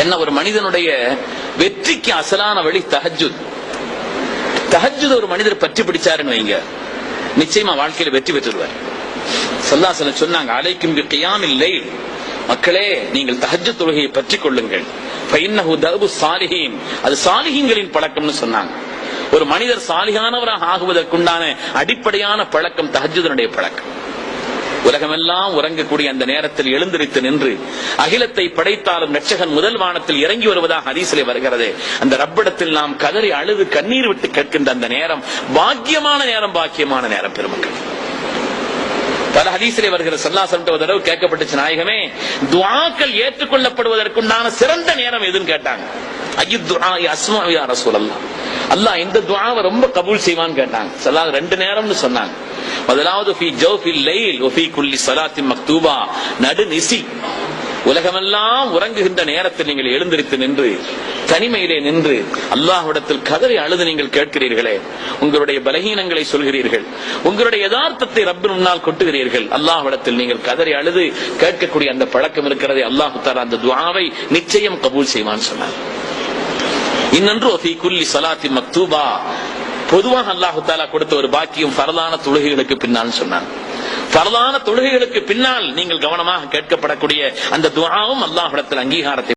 என்ன ஒரு மனிதனுடைய வெற்றிக்கு அசலான வழி தஹஜுத் தஹஜுத் ஒரு மனிதர் பற்றி பிடிச்சாருன்னு வைங்க. நிச்சயமா வாழ்க்கையில வெற்றி பெற்றுடுவார். சல்லாசலம் சொன்னாங்க அலைக்கும் கியாமில் இல்லை மக்களே நீங்கள் தஹஜுத் தொழுகையை பற்றி கொள்ளுங்கள். ஃபைன்னஹு தர்பு சாலிஹீன். அது சாலிஹீன்களின் பழக்கம்னு சொன்னாங்க. ஒரு மனிதர் சாலிகானவராக ஆகுவதற்குண்டான அடிப்படையான பழக்கம் தஹஜுதனுடைய பழக்கம். உலகமெல்லாம் உறங்கக்கூடிய அந்த நேரத்தில் எழுந்திருத்து நின்று அகிலத்தை படைத்தாலும் நட்சகன் முதல் வானத்தில் இறங்கி வருவதாக ஹதீஸிலே வருகிறது. அந்த ரப்பிடத்தில் நாம் கதறி அழுது கண்ணீர் விட்டு கேட்கின்ற அந்த நேரம் பாக்கியமான நேரம் பாக்கியமான நேரம் பெருமக்கள். பல ஹதீசிலே வருகிற சல்லாசம் தடவை கேட்கப்பட்டுச்சு நாயகமே துவாக்கள் ஏற்றுக்கொள்ளப்படுவதற்குண்டான சிறந்த நேரம் எதுன்னு கேட்டாங்க. அஸ்மாவியா துஆ அஸ்மா யா ரசூலல்லாஹ். அல்லாஹ் இந்த துஆவை ரொம்ப கபூல் செய்வான்னு கேட்டாங்க. சல்லா ரெண்டு நேரம்னு சொன்னாங்க. முதலாவது குல்லி ஸலாத்தின் மக்தூபா நடு நிசி உலகமெல்லாம் உறங்குகின்ற நேரத்தில் நீங்கள் எழுந்திருத்து நின்று தனிமையிலே நின்று அல்லாஹ்விடத்தில் கதறி அழுது நீங்கள் கேட்கிறீர்களே உங்களுடைய பலகீனங்களை சொல்கிறீர்கள் உங்களுடைய யதார்த்தத்தை ரப்பின் முன்னால் கொட்டுகிறீர்கள் அல்லாஹ்விடத்தில் நீங்கள் கதறி அழுது கேட்கக்கூடிய அந்த பழக்கம் இருக்கிறதே அல்லாஹு தாரா அந்த துவாவை நிச்சயம் கபூல் செய்வான் சொன்னார் இன்னொன்று குல்லி ஸலாத்தி மக்தூபா பொதுவாக அல்லாஹு தாலா கொடுத்த ஒரு பாக்கியம் பரதான தொழுகைகளுக்கு பின்னால் சொன்னான் பரதான தொழுகைகளுக்கு பின்னால் நீங்கள் கவனமாக கேட்கப்படக்கூடிய அந்த துவாவும் அல்லாஹிடத்தில் அங்கீகாரத்தை